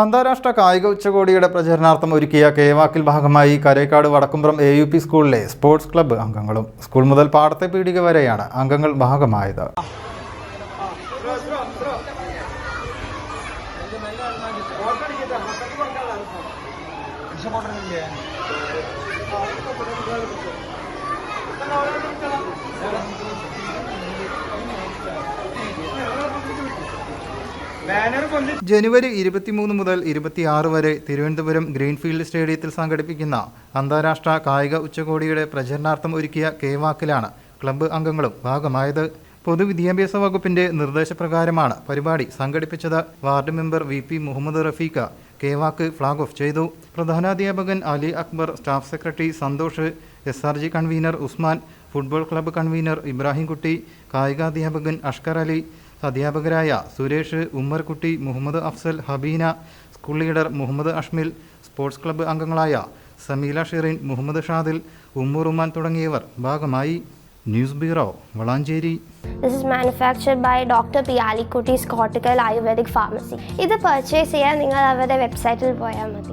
അന്താരാഷ്ട്ര കായിക ഉച്ചകോടിയുടെ പ്രചരണാർത്ഥം ഒരുക്കിയ കേവാക്കിൽ ഭാഗമായി Karekkad Vadakkumpuram A U P സ്കൂളിലെ സ്പോർട്സ് ക്ലബ്ബ് അംഗങ്ങളും സ്കൂൾ മുതൽ പാടത്തെ പീടിക വരെയാണ് അംഗങ്ങൾ ഭാഗമായത്. ജനുവരി ഇരുപത്തിമൂന്ന് മുതൽ ഇരുപത്തിയാറ് വരെ തിരുവനന്തപുരം ഗ്രീൻഫീൽഡ് സ്റ്റേഡിയത്തിൽ സംഘടിപ്പിക്കുന്ന അന്താരാഷ്ട്ര കായിക ഉച്ചകോടിയുടെ പ്രചരണാർത്ഥം ഒരുക്കിയ കേവാക്കിലാണ് ക്ലബ്ബ് അംഗങ്ങളും ഭാഗമായത്. പൊതുവിദ്യാഭ്യാസ വകുപ്പിന്റെ നിർദ്ദേശപ്രകാരമാണ് പരിപാടി സംഘടിപ്പിച്ചത്. Ward member V P Muhammad Rafeeq കേവാക്ക് flag off ചെയ്തു. പ്രധാനാധ്യാപകൻ Ali Akbar staff secretary Santhosh S R G convener Usman football club convener Ibrahimkutty കായികാധ്യാപകൻ Ashkar Ali അധ്യാപകരായ Suresh Ummerkutty Muhammad Afsal Habeena school leader Muhammad Ashmil sports club അംഗങ്ങളായ സമീല ഷിറിൻ മുഹമ്മദ് ഷാദിൽ ഉമ്മുറുമാൻ തുടങ്ങിയവർ ഭാഗമായി news bureau Valanchery This is manufactured by Dr. Piyali Kutis Cortical Ayurvedic Pharmacy. ഇത് purchase ചെയ്യാൻ നിങ്ങൾ അവരുടെ വെബ്സൈറ്റിൽ പോയാൽ മതി